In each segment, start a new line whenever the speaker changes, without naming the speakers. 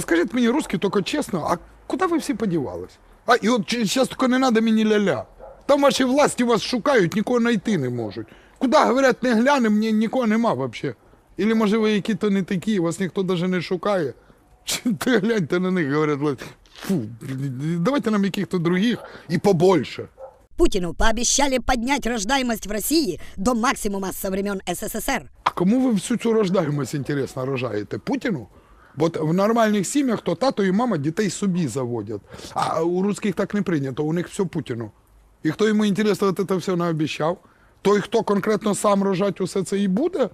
А скажіть мені, русські, тільки чесно, а куди ви всі подівались? А і от зараз тільки не треба мені ля-ля. Там ваші власті вас шукають, нікого знайти не можуть. Куди, говорять, не глянемо, ні, нікого нема взагалі. Ілі, може, ви які-то не такі, вас ніхто навіть не шукає. Чи Ти гляньте на них, говорять, фу, давайте нам яких-то других і побольше.
Путину пообещали поднять рождаемость в России до максимума со времен СССР.
А кому ви всю цю рождаємость, інтересно, рожаєте? Путіну? От в нормальних сім'ях то тато і мама дітей собі заводять. А у русських так не прийнято, у них все Путіну. І хто йому інтересно, це все наобіщав? Той, хто конкретно сам рожать усе це і буде?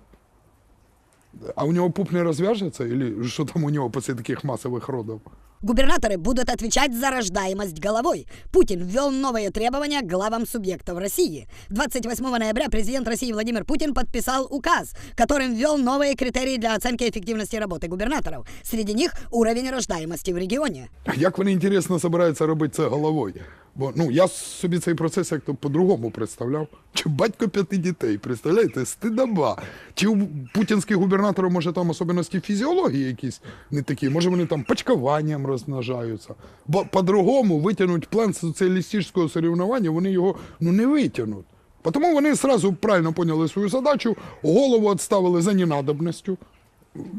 А у нього пуп не розв'яжеться? Що там у нього після таких масових родів?
Губернаторы будут отвечать за рождаемость головой. Путин ввел новые требования главам субъектов России. 28 ноября президент России Владимир Путин подписал указ, которым ввел новые критерии для оценки эффективности работы губернаторов. Среди них уровень рождаемости в регионе.
А Як вони інтересно збираються робити це головою? Бо ну я собі цей процес як то по-другому представляв. Чи батько п'яти дітей, представляєте, стидоба. Чи у путінських губернаторів, може, там особливості фізіології якісь не такі, може вони там почкуванням розмножаються. Бо по-другому витягнуть план соціалістичного соревнування, вони його ну не витягнуть. Тому вони сразу правильно поняли свою задачу, голову відставили за ненадобністю.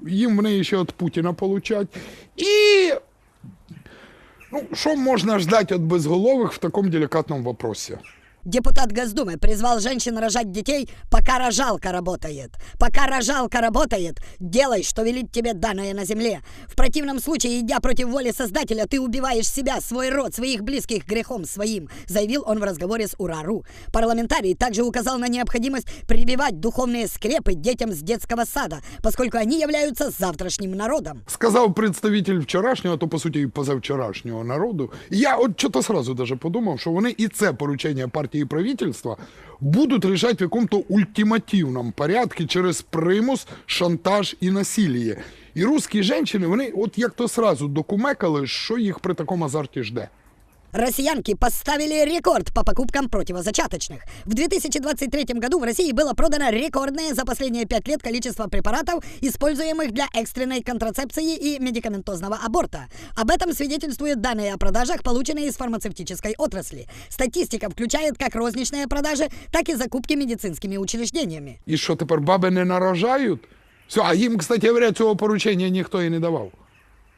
Їм в неї ще від Путіна получать. І Ну, что можно ждать от безголовых в таком деликатном вопросе?
Депутат Госдумы призвал женщин рожать детей, пока рожалка работает. Пока рожалка работает, делай, что велит тебе данное на земле. В противном случае, идя против воли Создателя, ты убиваешь себя, свой род, своих близких грехом своим, заявил он в разговоре с Урару. Парламентарий также указал на необходимость прививать духовные скрепы детям с детского сада, поскольку они являются завтрашним народом.
Сказав представитель вчорашнього, а то по суті і позавчорашнього народу. І Я от що-то сразу даже подумав, що вони і це поручення партії І правительства будуть решать в якому-то ультимативному порядку через примус, шантаж і насилие. І русські жінки, вони от як то сразу докумекали, що їх при такому азарті жде.
Россиянки поставили рекорд по покупкам противозачаточных. В 2023 году в России было продано рекордное за последние пять лет количество препаратов, используемых для экстренной контрацепции и медикаментозного аборта. Об этом свидетельствуют данные о продажах, полученные из фармацевтической отрасли. Статистика включает как розничные продажи, так и закупки медицинскими учреждениями.
І що тепер баби не нарожають? Все, а їм, кстати говоря, цього поручення ніхто і не давав.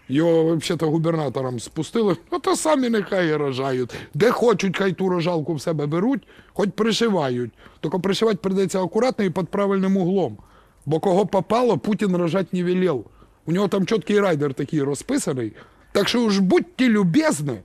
Його взагалі губернаторам спустили, ну то самі нехай рожають. Де хочуть, хай ту рожалку в себе беруть, хоч пришивають. Тільки пришивати прийдеться акуратно і під правильним углом. Бо кого попало, Путін рожать не велел. У нього там чіткий райдер такий розписаний. Так що уж будьте любезні,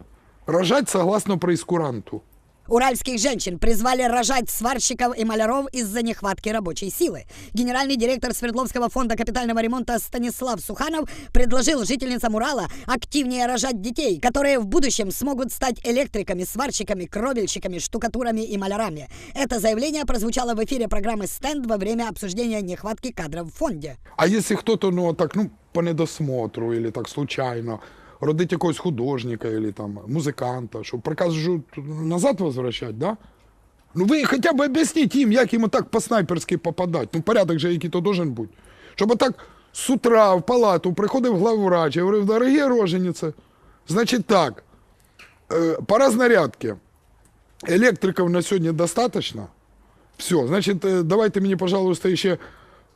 рожать согласно прейскуранту.
Уральских женщин призвали рожать сварщиков и маляров из-за нехватки рабочей силы. Генеральный директор Свердловского фонда капитального ремонта Станислав Суханов предложил жительницам Урала активнее рожать детей, которые в будущем смогут стать электриками, сварщиками, кровельщиками, штукатурами и малярами. Это заявление прозвучало в эфире программы «Стенд» во время обсуждения нехватки кадров в фонде.
А якщо хто-то, ну так, ну, по недосмотру, или так случайно, родить якогось художника или там музиканта, що приказ назад возвращать, да? Ну ви хоча б об'ясніть їм, як йому так по-снайперськи попадати. Ну, порядок же який-то должен бути. Щоб так з утра в палату приходив главврач і говорив, дорогі рожениці, значить так, е, пора знарядки. Электриков на сегодня достаточно. Все, значит, э, давайте мне, пожалуйста, еще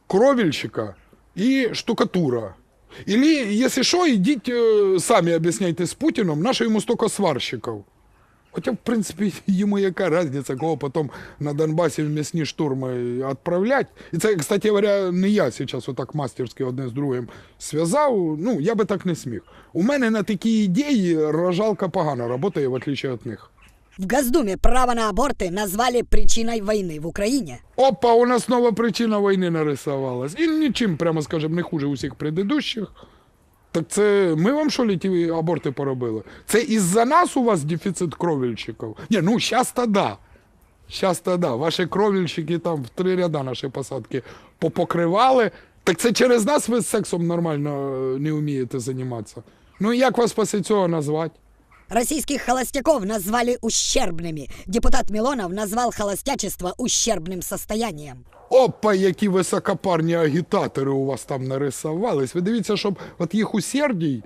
кровельщика и штукатура. Или, если что, идите э, сами объясняйте с Путиным, наше ему столько сварщиков. Хотя, в принципе, ему яка разница, кого потом на Донбасі в м'ясні штурми відправлять. І це, кстати говоря, не я зараз отак мастерськи одне з другим зв'язав. Ну, я би так не сміг. У мене на такі ідеї рожалка погано працює, в отличие від них.
В Госдуме право на аборты назвали причиной войны в Украине.
Опа, у нас нова причина війни нарисувалась. І нічим, прямо скажемо, не хуже усіх предыдущих. Так це ми вам що ли ті аборти поробили? Це із-за нас у вас дефіцит кровельщиків? Ні, ну щас то да. Щас то да. Ваші кровельщики там в три ряда наші посадки попокривали. Так це через нас ви сексом нормально е, не вмієте займатися. Ну і як вас після цього назвати?
Российских холостяков назвали ущербными. Депутат Милонов назвал холостячество ущербным состоянием.
Опа, які високопарні агітатори у вас там нарисувались. Ви дивіться, щоб от їх усердій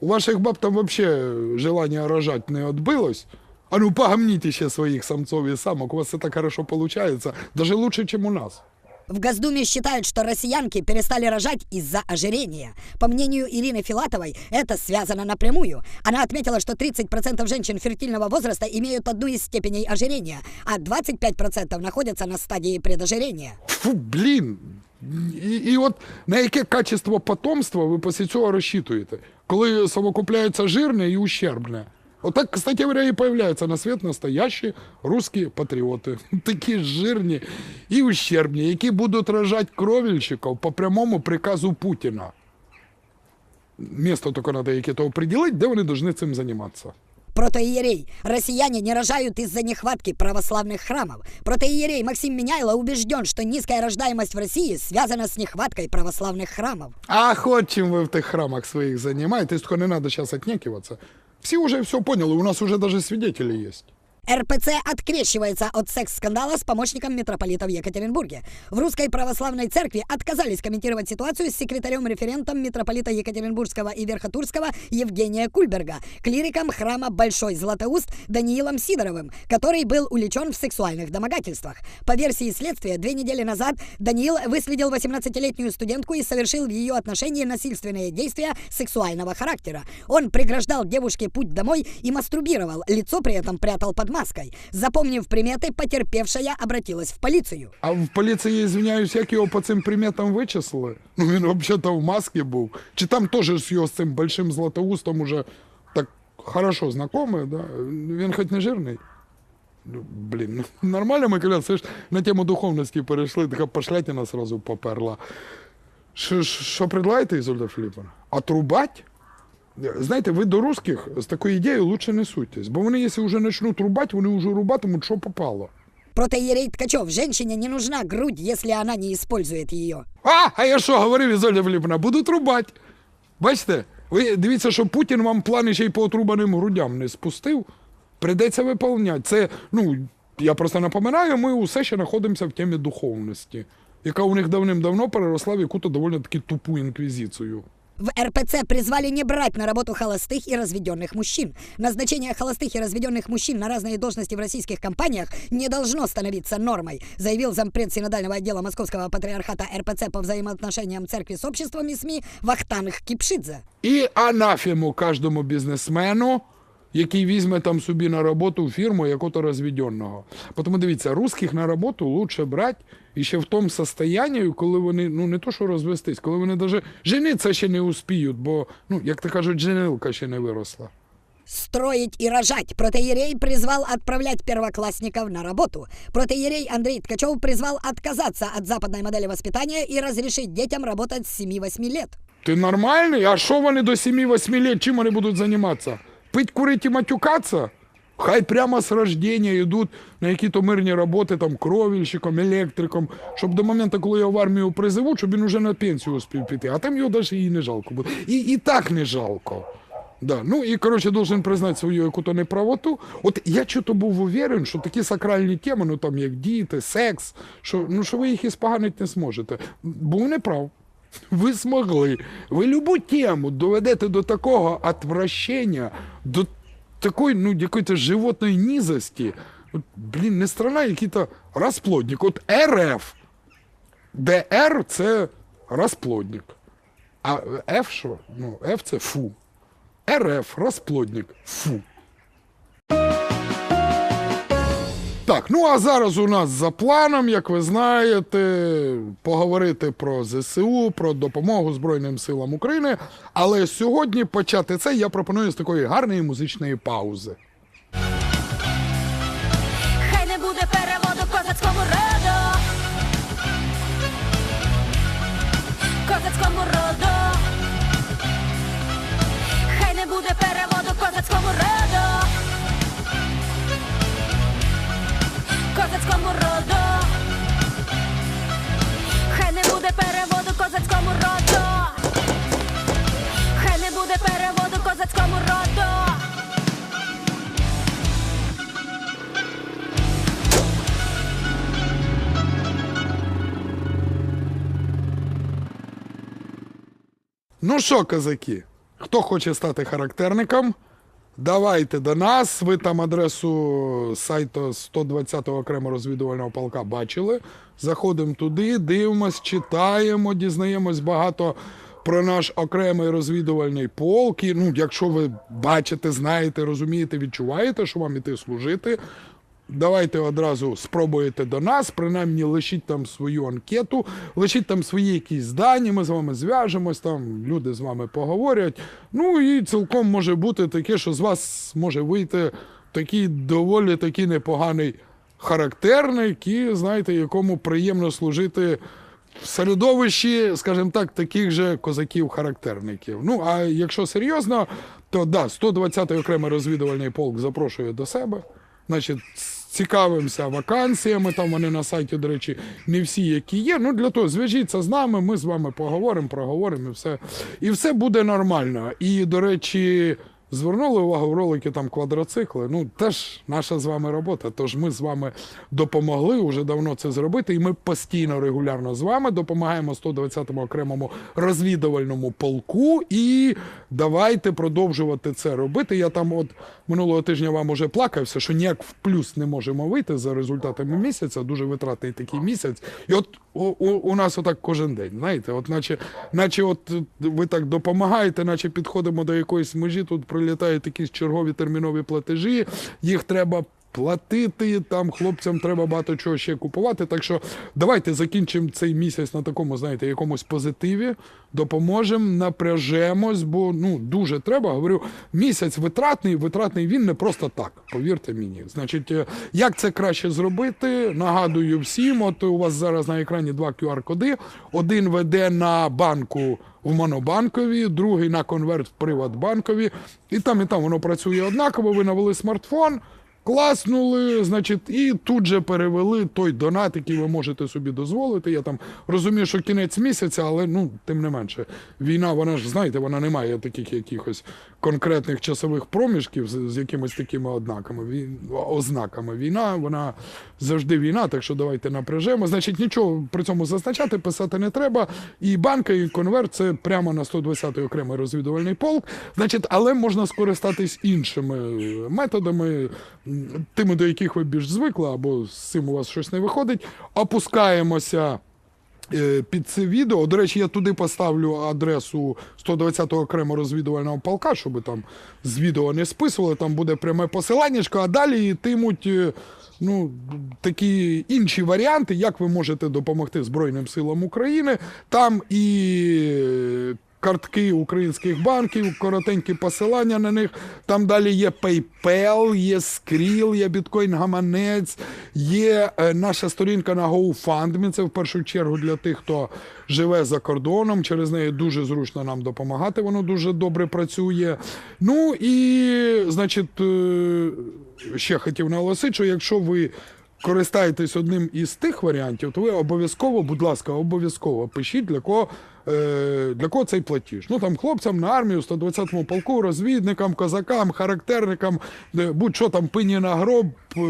У ваших баб там вообще желание рожать не отбылось? А ну погомните ще своих самцов и самок, у вас это хорошо получается, даже лучше, чем у нас.
В Госдуме считают, что россиянки перестали рожать из-за ожирения. По мнению Ирины Филатовой, это связано напрямую. Она отметила, что 30% женщин фертильного возраста имеют одну из степеней ожирения, а 25% находятся на стадии предожирения.
Фу, блін. І, і от на яке качество потомства ви після цього розчитуєте, коли совокупляється жирне і ущербне. Отак, кстати говоря, і появляються на світ настоящі русські патріоти. Такі жирні і ущербні, які будуть рожати кровельщиків по прямому приказу Путіна. Місто тільки треба яке-то определити, де вони повинні цим займатися.
Протоиерей. Россияне не рожают из-за нехватки православных храмов. Протоиерей Максим Меняйло убежден, что низкая рождаемость в России связана с нехваткой православных храмов.
А хоть чим ви в тих храмах своїх займаєтесь, тільки не треба зараз отнекиваться. Всі уже все поняли, у нас уже даже свидетели есть.
РПЦ открещивается от секс-скандала с помощником митрополита в Екатеринбурге. В Русской Православной Церкви отказались комментировать ситуацию с секретарем-референтом митрополита Екатеринбургского и Верхотурского Евгения Кульберга, клириком храма Большой Златоуст Даниилом Сидоровым, который был увлечен в сексуальных домогательствах. По версии следствия, две недели назад Даниил выследил 18-летнюю студентку и совершил в ее отношении насильственные действия сексуального характера. Он преграждал девушке путь домой и мастурбировал, лицо при этом прятал под маской. Запомнив приметы, потерпевшая обратилась в полицию.
А в поліції, извиняюсь, як його по цим приметам вичислили? Ну він взагалі-то в масці був. Чи там теж його з цим большим златоустом уже так хорошо знайомий, да? Він хоч не жирний? Ну, Блін, ну нормально ми коли ж на тему духовності перейшли, така пошлятина сразу поперла. Що предлагаєте, Ізольда Філіпповна? Отрубать? Знаєте, ви до русських з такою ідеєю лучше не суйтесь, бо вони, якщо вже почнуть рубати, вони вже рубатимуть, що попало.
Протоиерей Ткачев, женщине не нужна грудь, если она не использует ее.
А, а я що говорив, Ізольда Філіпповна, будуть рубати. Бачите, ви дивіться, що Путін вам плани ще й по отрубаним грудям не спустив. Придеться виповняти. Це, ну, я просто напоминаю, ми усе ще знаходимося в темі духовності, яка у них давним-давно переросла в яку-то доволі таки тупу інквізицію.
В РПЦ призвали не брать на работу холостых и разведенных мужчин. Назначение холостых и разведенных мужчин на разные должности в российских компаниях не должно становиться нормой, заявил зампред синодального отдела Московского патриархата РПЦ по взаимоотношениям церкви с обществом и СМИ Вахтанг Кипшидзе.
І анафему кожному бізнесмену, який візьме там собі на роботу фірму якого-то розведеного. Тому дивіться, русських на роботу лучше брати і ще в тому состоянні, коли вони, ну не то що розвестись, коли вони навіть жениться ще не успіють, бо, ну, як то кажуть, женилка ще не виросла.
Строить и рожать. Протоиерей призвал отправлять первоклассников на работу. Протоиерей Андрей Ткачев призвал отказаться от западной модели воспитания и разрешить детям работать с 7-8 лет.
Ти нормальний? А що вони до 7-8 лет, чим вони будуть займатися? Пить, курить і матюкатися? Хай прямо з рождения йдуть на якісь мирні роботи, там, кровельщиком, електриком, щоб до моменту, коли його в армію призовуть, щоб він уже на пенсію успів піти. А там його навіть і не жалко буде. І, і так не жалко. Да. Ну і коротше должен признати свою яку-то неправоту. От я чого був уверен, що такі сакральні теми, ну там як діти, секс, що, ну, що ви їх і споганити не зможете. Був неправ. Ви змогли. Ви любу тему доведете до такого отвращення, до такої, ну, якої-то животної низості. От, блін, не страна, який-то розплодник. От РФ. ДР це розплодник. А Ф що? Ну, Ф це фу. РФ розплодник. Фу. Так, ну а зараз у нас за планом, як ви знаєте, поговорити про ЗСУ, про допомогу Збройним силам України. Але сьогодні почати це я пропоную з такої гарної музичної паузи. Ну що, козаки, Хто хоче стати характерником, давайте до нас. Ви там адресу сайту 120-го окремо розвідувального полка бачили. Заходимо туди, дивимось, читаємо, дізнаємось багато про наш окремий розвідувальний полк. І, ну, якщо ви бачите, знаєте, розумієте, відчуваєте, що вам іти служити. Давайте одразу спробуєте до нас, принаймні лишіть там свою анкету, лишіть там свої якісь дані, ми з вами зв'яжемось, там люди з вами поговорять. Ну і цілком може бути таке, що з вас може вийти такий доволі такий непоганий характерник, і знаєте, якому приємно служити в середовищі, скажімо так, таких же козаків-характерників. Ну, а якщо серйозно, то да, 120-й окремий розвідувальний полк запрошує до себе. Значить, цікавимося вакансіями. Там вони на сайті, до речі, не всі, які є. Ну для того зв'яжіться з нами, ми з вами поговоримо, проговоримо і все. І все буде нормально. І, до речі, звернули увагу в ролики там квадроцикли. Ну, теж наша з вами робота. Тож ми з вами допомогли вже давно це зробити. І ми постійно регулярно з вами допомагаємо 120-му окремому розвідувальному полку. І давайте продовжувати це робити. Я там, от минулого тижня вам уже плакався, що ніяк в плюс не можемо вийти за результатами місяця. Дуже витратний такий місяць. І от у, у, нас отак кожен день. Знаєте, от наче, наче от ви так допомагаєте, наче підходимо до якоїсь межі. Тут прилітають якісь чергові термінові платежі. Їх треба. Платити там хлопцям треба багато чого ще купувати. Так що давайте закінчимо цей місяць на такому, знаєте, якомусь позитиві. Допоможемо, напряжемось, бо ну дуже треба. Говорю, місяць витратний, витратний він не просто так. Повірте мені. Значить, е, як це краще зробити? Нагадую всім. От у вас зараз на екрані два QR-коди. Один веде на банку в Монобанкові, другий на конверт в Приватбанкові. І там, і там воно працює однаково. Ви навели смартфон. Класнули, значить, і тут же перевели той донат, який ви можете собі дозволити. Я там розумію, що кінець місяця, але ну тим не менше, війна, вона ж знаєте, вона не має таких якихось конкретних часових проміжків з, з якимись такими однаками. Вій... ознаками. Війна, вона завжди війна, так що давайте напряжемо. Значить, нічого при цьому зазначати, писати не треба. І банка, і конверт це прямо на 120-й окремий розвідувальний полк. Значить, але можна скористатись іншими методами, тими, до яких ви більш звикли, або з цим у вас щось не виходить. Опускаємося. е, Під це відео. До речі, я туди поставлю адресу 120-го окремо розвідувального полка, щоб там з відео не списували. Там буде пряме посилання, а далі йтимуть е, ну, такі інші варіанти, як ви можете допомогти Збройним силам України. Там і картки українських банків, коротенькі посилання на них. Там далі є PayPal, є Skrill, є біткоін гаманець, є е, наша сторінка на GoFundMe. Це в першу чергу для тих, хто живе за кордоном. Через неї дуже зручно нам допомагати. Воно дуже добре працює. Ну і, значить, е, ще хотів наголосити, що якщо ви користаєтесь одним із тих варіантів, то ви обов'язково, будь ласка, обов'язково пишіть для кого. Е, Для кого цей платіж? Ну там хлопцям на армію, 120-му полку, розвідникам, козакам, характерникам, будь-що там пині на гроб,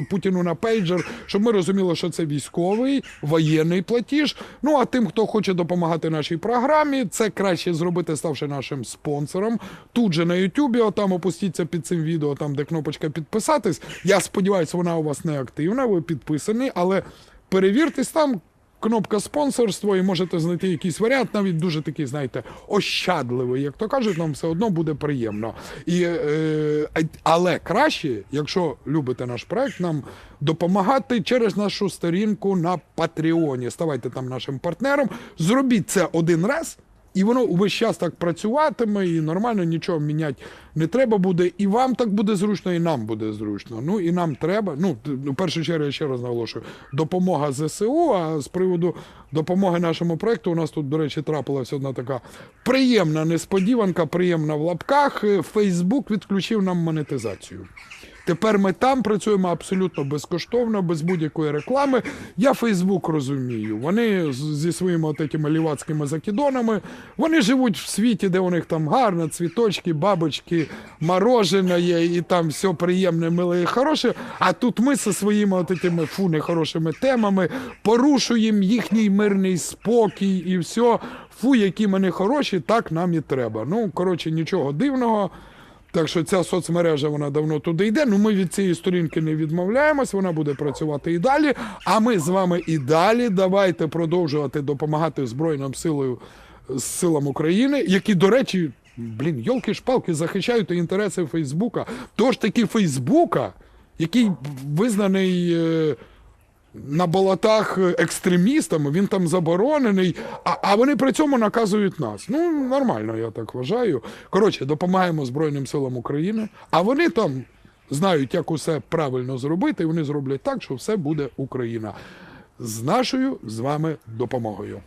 Путіну на пейджер, щоб ми розуміли, що це військовий, воєнний платіж. Ну а тим, хто хоче допомагати нашій програмі, це краще зробити, ставши нашим спонсором. Тут же на Ютубі, отам опустіться під цим відео, там де кнопочка підписатись. Я сподіваюся, вона у вас не активна, ви підписані, але перевіртесь там. Кнопка спонсорство, і можете знайти якийсь варіант, навіть дуже такий, знаєте, ощадливий, як то кажуть, нам все одно буде приємно. І, е, але краще, якщо любите наш проект, нам допомагати через нашу сторінку на Патреоні. Ставайте там нашим партнером. Зробіть це один раз. І воно увесь час так працюватиме, і нормально нічого міняти не треба буде. І вам так буде зручно, і нам буде зручно. Ну і нам треба. Ну, в першу чергу, я ще раз наголошую, допомога ЗСУ. А з приводу допомоги нашому проекту, у нас тут, до речі, трапилася одна така приємна несподіванка, приємна в лапках. Фейсбук відключив нам монетизацію. Тепер ми там працюємо абсолютно безкоштовно, без будь-якої реклами. Я Фейсбук розумію. Вони зі своїми от этими лівацькими закидонами, вони живуть в світі, де у них там гарно, цвіточки, бабочки, морожене є, і там все приємне, миле і хороше. А тут ми зі своїми от этими фу нехорошими темами порушуємо їхній мирний спокій і все. Фу, які ми не хороші, так нам і треба. Ну, коротше, нічого дивного. Так що ця соцмережа вона давно туди йде. Ну ми від цієї сторінки не відмовляємось, вона буде працювати і далі. А ми з вами і далі давайте продовжувати допомагати Збройним силою силам України, які, до речі, блін, йолки-шпалки захищають інтереси Фейсбука. Тож таки Фейсбука, який визнаний. На болотах екстремістами, він там заборонений, а, а вони при цьому наказують нас. Ну, нормально, я так вважаю. Коротше, допомагаємо Збройним силам України, а вони там знають, як усе правильно зробити, і вони зроблять так, що все буде Україна. З нашою з вами допомогою.